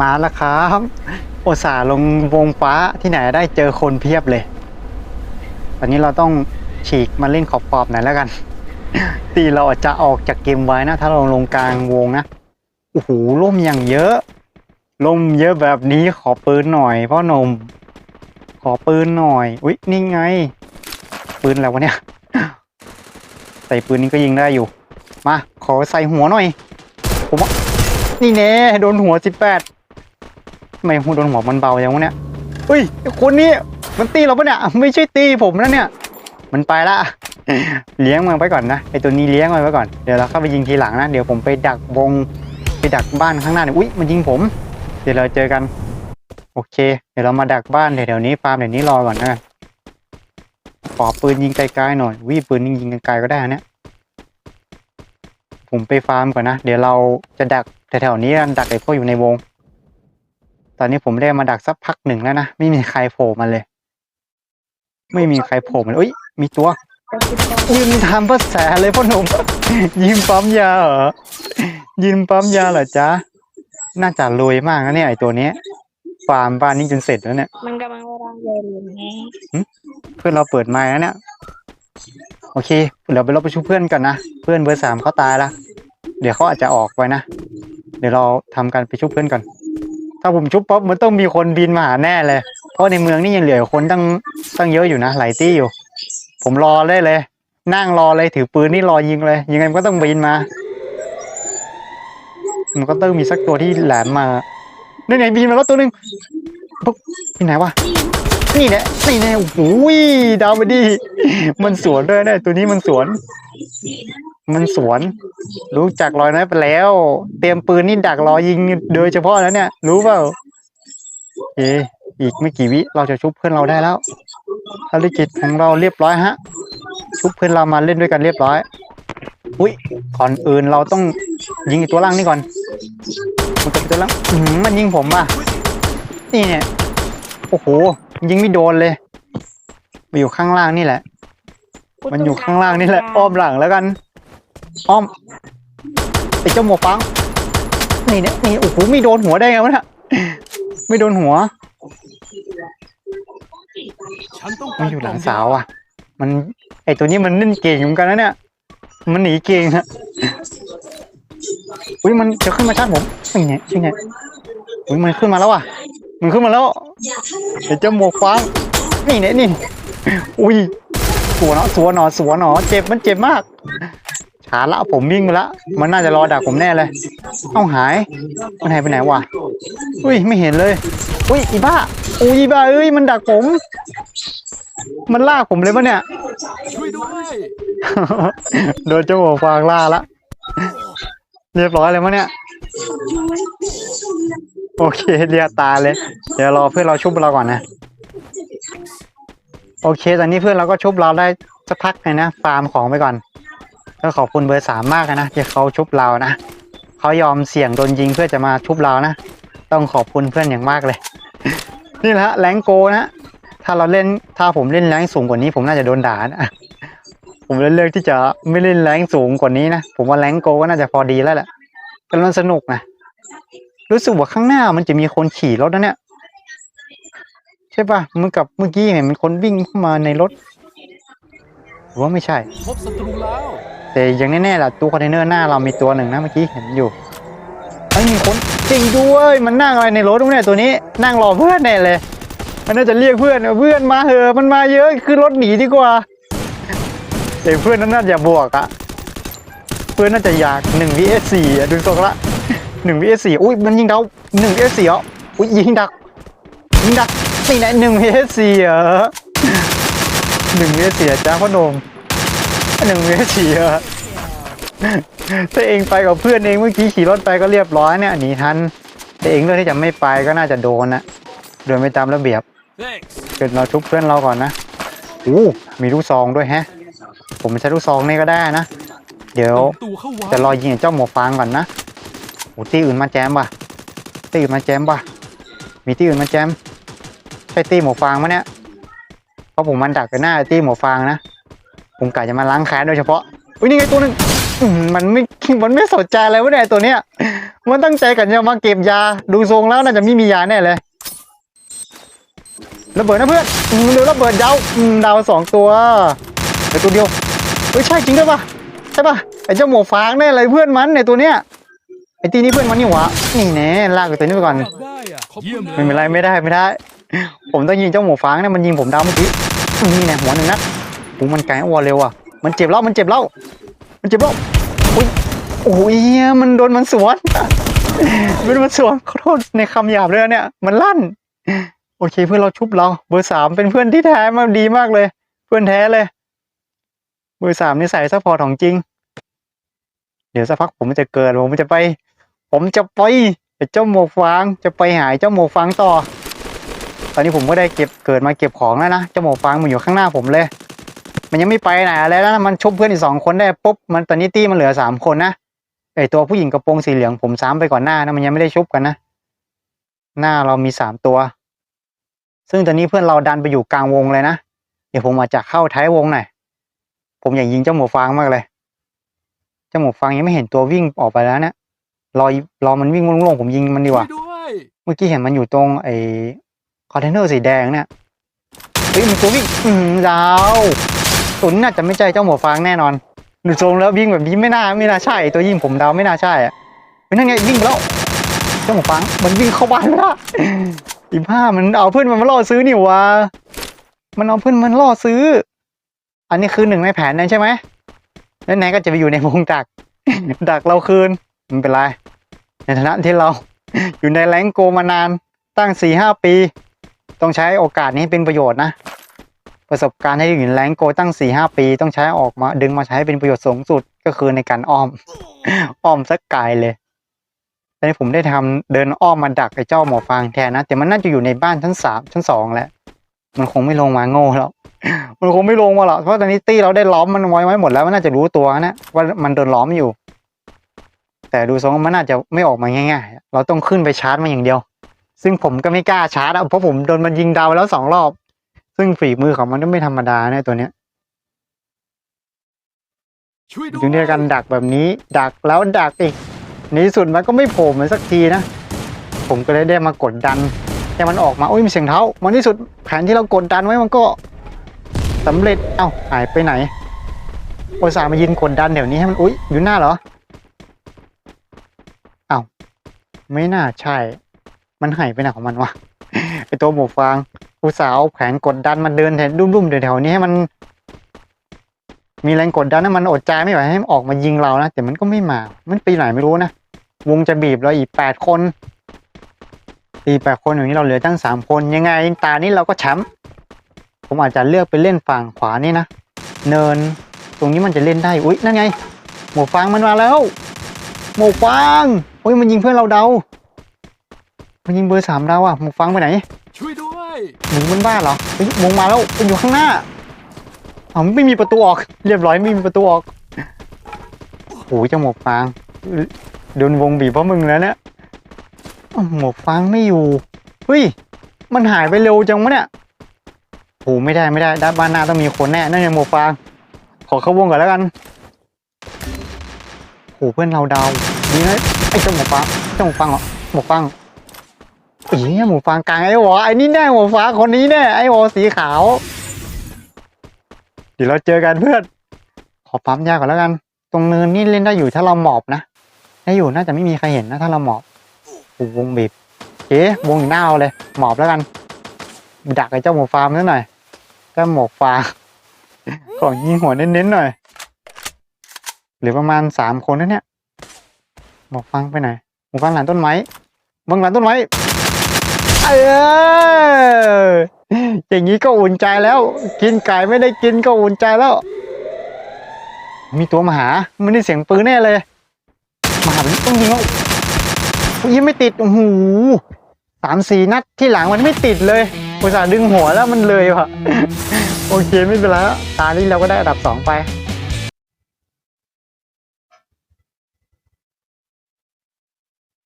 มาแล้วครับอุตส่าห์ลงวงฟ้าที่ไหนได้เจอคนเพียบเลยตอนนี้เราต้องฉีกมาเล่นขอบๆหน่อยแล้วกัน ตีเราอาจจะออกจากเกมไว้นะ ถ้าเราลงกลางวงนะโอ้โหล่มอย่างเยอะล่มเยอะแบบนี้ขอปืนหน่อยพ่อหนมขอปืนหน่อยอุ๊ยนี่ไง ปืนอะไรวะเนี่ยใส่ปืนนี้ก็ยิงได้อยู่ มา ขอใส่หัวหน่อย ผมว่านี่แน่โดนหัวสิบแปด ทำไมหัวโดนหัวมันเบาอย่างวะเนี่ยเฮ้ยไอ้คนนี้มันตีเราปะเนี่ยไม่ใช่ตีผมนะเนี่ย มันไปละเลี้ยงมันไว้ก่อนนะไอตัวนี้เลี้ยงมันไว้ก่อนเดี๋ยวเราเข้าไปยิงทีหลังนะเดี๋ยวผมไปดักวงไปดักบ้านข้างหน้าเนี่ยอุ้ยมันยิงผม เดี๋ยวเราเจอกัน โอเค เดี๋ยวเรามาดักบ้านเดี๋ยวนี้ฟาร์มเดี๋ยวนี้รอก่อนนะขอปืนยิงไกลๆหน่อยวิปืนยิงยิงไกลๆก็ได้นะเนี่ยผมไปฟาร์มก่อนนะ เดี๋ยวเราจะดักแถวๆนี้ดักไอ้พวกอยู่ในวง ตอนนี้ผมไม่ได้มาดักสักพักหนึ่งแล้วนะ ไม่มีใครโผล่มาเลย ไม่มีใครโผล่มาเลยเอ้ย มีตัวยืนทำภาษาเลยพ่อหนุ่มยิงปั๊มยาเหรอยิงปั๊มยาเหรอจ๊ะ น่าจะรวยมากนะเนี่ยไอตัวเนี้ยฟาร์มบ้านนี้จนเสร็จแล้วเนี่ย มันกำลังวางใหญ่เลยไงเพื่อนเราเปิดไม้แล้วเนี่ย โอเค เดี๋ยวไปเราไปช่วยเพื่อนกันนะ เพื่อนเบอร์สามเขาตายแล้วเดี๋ยวเขาอาจจะออกไปนะ เดี๋ยวเราทำการไปช่วยเพื่อนก่อน ถ้าผมชุบป๊อปมันต้องมีคนบินมาหาแน่เลย เพราะในเมืองนี่ยังเหลือคนตั้งตั้งเยอะอยู่นะหลายตี้อยู่ ผมรอเลยเลย นั่งรอเลยถือปืนนี่รอยิงเลย ยังไงมันก็ต้องบินมา มันก็ต้องมีสักตัวที่แหลมมานี่ไหนบินมาแล้วตัวหนึ่งปุ๊บที่ไหนวะนี่แหละนี่แน่โอ้โหดาวไปดี มันสวนด้วยนะตัวนี้มันสวน มันสวน รู้จักรอยน้อยไปแล้ว เตรียมปืนนี่ดักรอยิงโดยเฉพาะแล้วเนี่ย รู้เปล่าเออีกไม่กี่วิเราจะชุบเพื่อนเราได้แล้วภารกิจของเราเรียบร้อยฮะ ชุบเพื่อนเรามาเล่นด้วยกันเรียบร้อย อุ้ยก่อนอื่นเราต้องยิงไอ้ตัวล่างนี่ก่อน มันจะเป็นตัวล่างอื้อหือมันยิงผมอะ นี่เนี่ย โอ้โห ยิงไม่โดนเลยมันอยู่ข้างล่างนี่แหละ มันอยู่ข้างล่างนี่แหละ อ้อมหลังแล้วกัน อ้อมไอ้เจ้าหมวกฟังนี่เนี่ยนี่โอ้โหไม่โดนหัวได้ไงวะเนี่ยไม่โดนหัว ฉันต้องมักานรอยู่หลังเสาวอะ มันไอตัวนี้มันเล่นเก่งเหมือนกันนะเนี่ย มันหนีเก่งฮะ อุ้ยมันจะขึ้นมาชาร์จผมนี่ไงนี่ไงอุ้ยมันขึ้นมาแล้วอะ มันขึ้นมาแล้วไอเจ้าหมวกฟางนี่เนี่ยนี่ อุ้ย สัวนเนาะสัวนเนาะสวนเนาะเจ็บมันเจ็บมาก ช้าละผมวิ่งไปละมันน่าจะรอดักผมแน่เลย เอ้าหาย มันหายไปไหนวะ อุ้ยไม่เห็นเลย อุ้ยอีบ้าอุ้ยอีบ้าเอ้ยมันดักผม มันล่าผมเลยปะเนี่ย ช่วยด้วยโดนเจ้าหัวฟางล่าละเรียบร้อยเลยมั้งเนี่ย โอเคเรียตาเลย เดี๋ยวรอเพื่อนเราชุบเราก่อนนะ โอเคตอนนี้เพื่อนเราก็ชุบเราได้สักพักหนึงนะฟาร์มของไปก่อน ก็ขอบคุณเบอร์สามมากนะที่เขาชุบเรานะเขายอมเสี่ยงโดนยิงเพื่อจะมาชุบเรานะ ต้องขอบคุณเพื่อนอย่างมากเลย นี่แหละแรงโกนะถ้าเราเล่นถ้าผมเล่นแรงสูงกว่านี้ผมน่าจะโดนด่านะผมเลยเลือกที่จะไม่เล่นแรงสูงกว่านี้นะผมว่าแรงโกก็น่าจะพอดีแล้วแหละกำลังสนุกนะรู้สึกว่าข้างหน้ามันจะมีคนขี่รถนะเนี่ยใช่ปะเมือนกับเมื่อกี้เห็นมันคนวิ่งเข้ามาในรถหรือว่าไม่ใช่พบศัตรูแล้ว แต่ย่างแน่ๆล่ะตู้คอนเทนเนอร์หน้าเรามีตัวหนึ่งนะเมื่อกี้เห็นอยู่ไอ้ยมีคนจริงด้วยมันนั่งอะไรในรถตรงเนี้ยตัวนี้นั่งรอเพื่อนแน่เลย มันน่าจะเรียกเพื่อนเพื่อนมาเหอะมันมาเยอะขึ้นรถหนีดีกว่าแต่เพื่อนนั้นน่าจะบวกอะเพื่อนน่าจะอยากหนึ่ง vs สี่ดูทรงละหนึ่ง vs สี่อุ้ยมันยิงเราหนึ่ง vs สี่เหรออุ้ยยิงดักยิงดักนี่ไหนหนึ่ง vs สี่เหรอหนึ่ง vs สี่จ้าพ่อหนม หนึ่ง vs สี่เหรอถ้าเองไปกับเพื่อนเองเมื่อกี้ขี่รถไปก็เรียบร้อยเนี่ยหนีทันแต่เองเลือกที่จะไม่ไปก็น่าจะโดนนะโดยไม่ตามระเบียบ thanks เกิดเราชุบเพื่อนเราก่อนนะอู้มีลูกซองด้วยแฮะ ผมใช้ลูกซองนี่ก็ได้นะ เดี๋ยวตูเข้าวัจะรอยิงไอ้เจ้าหมวกฟางก่อนนะโอ้ตีอื่นมาแจมป่ะตีอื่นมาแจมป่ะมีตีอื่นมาแจมใช่ตีหมวกฟางมะเนี่ยเพราะผมมันดักกันหน้าไอ้ตีหมวกฟางนะ ผมกะจะมาล้างแค้นโดยเฉพาะอุ้ยนี่ไงตัวหนึงมันไม่มันไม่สนใจอะไรวะเนี่ยไอ้ตัวเนี้ย มันตั้งใจกันจะมาเก็บยาดูทรงแล้วน่าจะไม่มียาแน่เลยระเบิดนะเพื่อนเดี๋ยวระเบิดดาวดาวสองตัวเดี๋ยวตัวเดียวเฮ้ยใช่จริงด้วยปะใช่ปะไอ้เจ้าหมวกฟางแน่เลยเพื่อนมันเนี่ยตัวเนี้ยไอ้ตีนี้เพื่อนมันนี่หวะนี่แน่ลากไปตัวนี้ไปก่อนได้อะขอบเยี่ยคุมณเลยไม่เป็นไรไม่ได้ไม่ได้ ผมต้องยิงเจ้าหมวกฟางเนี่ยมันยิงผมดาวเมื่อกี้นี่แน่หัวหนึ่งนัด โอ้มันไกลวอลเร็วอะ มันเจ็บแล้วมันเจ็บแล้วมันเจ็บแล้วอุ้ยโอ้ยมันโดนมันสวนมันมันสวนขอโทษในคำหยาบเลยนะเนี่ย มันลั่น โอเคเพื่อนเราชุบเรา เบอร์สามเป็นเพื่อนที่แท้มาดีมากเลย เพื่อนแท้เลย เบอร์สามนี่ใส่ซัพพอร์ตของจริง เดี๋ยวสักพักผมจะเกิดผมจะไป ผมจะไปเจ้าหมวกฟางจะไปหาไอ้เจ้าหมวกฟางต่อ ตอนนี้ผมก็ได้เก็บเกิดมาเก็บของแล้วนะเจ้าหมวกฟางมันอยู่ข้างหน้าผมเลย มันยังไม่ไปไหนอะไรแล้วนะมันชุบเพื่อนอีกสองคนได้ปุ๊บมันตอนนี้ตี้มันเหลือสามคนนะไอตัวผู้หญิงกระโปรงสีเหลืองผมซ้ำไปก่อนหน้านะมันยังไม่ได้ชุบกันนะ หน้าเรามีสามตัว ซึ่งตอนนี้เพื่อนเราดันไปอยู่กลางวงเลยนะเดี๋ยวผมอาจจะเข้าท้ายวงหน่อยผมอยากยิงเจ้าหมวกฟางมากเลยเจ้าหมวกฟางยังไม่เห็นตัววิ่งออกไปแล้วเนะรอรอมันวิ่งลงๆผมยิงมันดีกว่าช่วยด้วยเมื่อกี้เห็นมันอยู่ตรงไอ้คอนเทนเนอร์สีแดงเนี่ยเฮ้ยมันตัววิ่งอืมดาว ตัวนี้น่าจะไม่ใช่เจ้าหมวฟางแน่นอนดูทรงแล้ววิ่งแบบนี้ไม่น่าไม่น่าใช่ตัวยิงผมเดาไม่น่าใช่อะเป็นนั่นไงวิ่งไปแล้วเจ้าหมวฟางมันวิ่งเข้าบ้านแล้วอีผ้ามันเอาเพื่อนมันมาล่อซื้อนี่วะมันเอาเพื่อนมันล่อซื้อ อันนี้คือหนึ่งในแผนนั้นใช่ไหมแล้วไหนก็จะไปอยู่ในวงดัก ดักเราคืนมันเป็นไรในฐานะที่เรา อยู่ในแรงโกมานานตั้งสี่ห้าปี ต้องใช้โอกาสนี้เป็นประโยชน์นะ ประสบการณ์ที่อยู่ในแรงโกตั้งสี่ห้าปี ต้องใช้ออกมา ดึงมาใช้เป็นประโยชน์สูงสุดก็คือในการอ้อม อ้อมสักไกลเลยตอนนี้ผมได้ทำเดินอ้อมมาดักไอ้เจ้าหมอฟางแทนนะ แต่มันน่าจะอยู่ในบ้านชั้นสามชั้นสองแหละ มันคงไม่ลงมาโง่แล้วมันคงไม่ลงมาหรอกเพราะตอนนี้ตี้เราได้ล้อมมันไว้ไว้หมดแล้วมันน่าจะรู้ตัวนะว่ามันโดนล้อมอยู่ แต่ดูทรงมันน่าจะไม่ออกมาง่ายๆ เราต้องขึ้นไปชาร์จมันอย่างเดียว ซึ่งผมก็ไม่กล้าชาร์จเพราะผมโดนมันยิงดาวไปแล้วสองรอบ ซึ่งฝีมือของมันก็ไม่ธรรมดาเนี่ยตัวเนี้ยจึงเรียกกันดักแบบนี้ ดักแล้วดักอีกในที่สุดมันก็ไม่โผล่มาสักทีนะ ผมก็เลยได้มากดดันให้มันออกมาโอ้ยมีเสียงเท้ามันที่สุดแผนที่เรากดดันไว้มันก็สำเร็จเอ้าหายไปไหนโอตสามายินกดดันเดี๋ยวนี้ให้มันอุ้ยอยู่หน้าเหรอเอ้าไม่น่าใช่ มันหายไปไหนของมันวะไอตัวหมูฟาง อุตส่าห์เอาแผนกดดันมันเดินแถวรุ่มๆแถวๆนี้ให้มัน มีแรงกดดันให้มันอดใจไม่ไหวให้มันออกมายิงเรานะแต่มันก็ไม่มา มันไปไหนไม่รู้นะวงจะบีบเราอีกแปดคนอีกแปดคนอย่างนี้เราเหลือตั้งสามคนยังไงตานี้เราก็แชมป์ผมอาจจะเลือกไปเล่นฝั่งขวานี่นะเนิน ตรงนี้มันจะเล่นได้อุ๊ยนั่นไง หมูฟางมันมาแล้ว หมูฟางอุ้ยมันยิงเพื่อนเราเดา มันยิงเบอร์สามเราอะหมูฟางไปไหนช่วยด้วย หมูมันบ้าเหรอเฮ้ยหมูมาแล้วมันอยู่ข้างหน้าอ๋อไม่มีประตูออก เรียบร้อยไม่มีประตูออกโอ้ยเจ้าหมวกฟางโดนวงบีบเพราะมึงแล้วเนี่ยอ้าวหมวกฟางไม่อยู่เฮ้ยมันหายไปเร็วจังวะเนี่ยโอ้ไม่ได้ไม่ได้ด้านบ้านหน้าต้องมีคนแน่นั่นไงหมวกฟาง ขอเข้าวงก่อนแล้วกันโอ้เพื่อนเราดาวดีนะไอ้เจ้าหมวกฟางเจ้าหมวกฟางเหรอหมวกฟาง อีเนี่ยหมูฟางกลางไอ้หวอไอ้นี่แน่หมูฟางคนนี้แน่ไอ้หวอสีขาว เดี๋ยวเราเจอกันเพื่อน ขอปั๊มยาก่อนแล้วกัน ตรงเนินนี่เล่นได้อยู่ถ้าเราหมอบนะได้อยู่น่าจะไม่มีใครเห็นนะถ้าเราหมอบโอ้วงบีบเอ๊วงอยู่หน้าเาเลย หมอบแล้วกัน ดักไอ้เจ้าหมูฟางนิดหน่อยเจ้าหมวกฟางของยิงหัวเน้นๆหน่อยหลือประมาณสามคนนะเนี่ยหมวกฟางไปไหนหมวกฟางหลังต้นไม้เบื้องหลังต้นไม้ เอออย่างนี้ก็อุ่นใจแล้ว กินไก่ไม่ได้กินก็อุ่นใจแล้ว มีตัวมาหามันได้เสียงปืนแน่เลยมาหาต้องยิงแล้วยิงไม่ติดโอ้โหสามสี่นัดที่หลังมันไม่ติดเลยอุตส่าห์ดึงหัวแล้วมันเลยว่ะ โอเคไม่เป็นไรตานี้เราก็ได้อันดับสองไป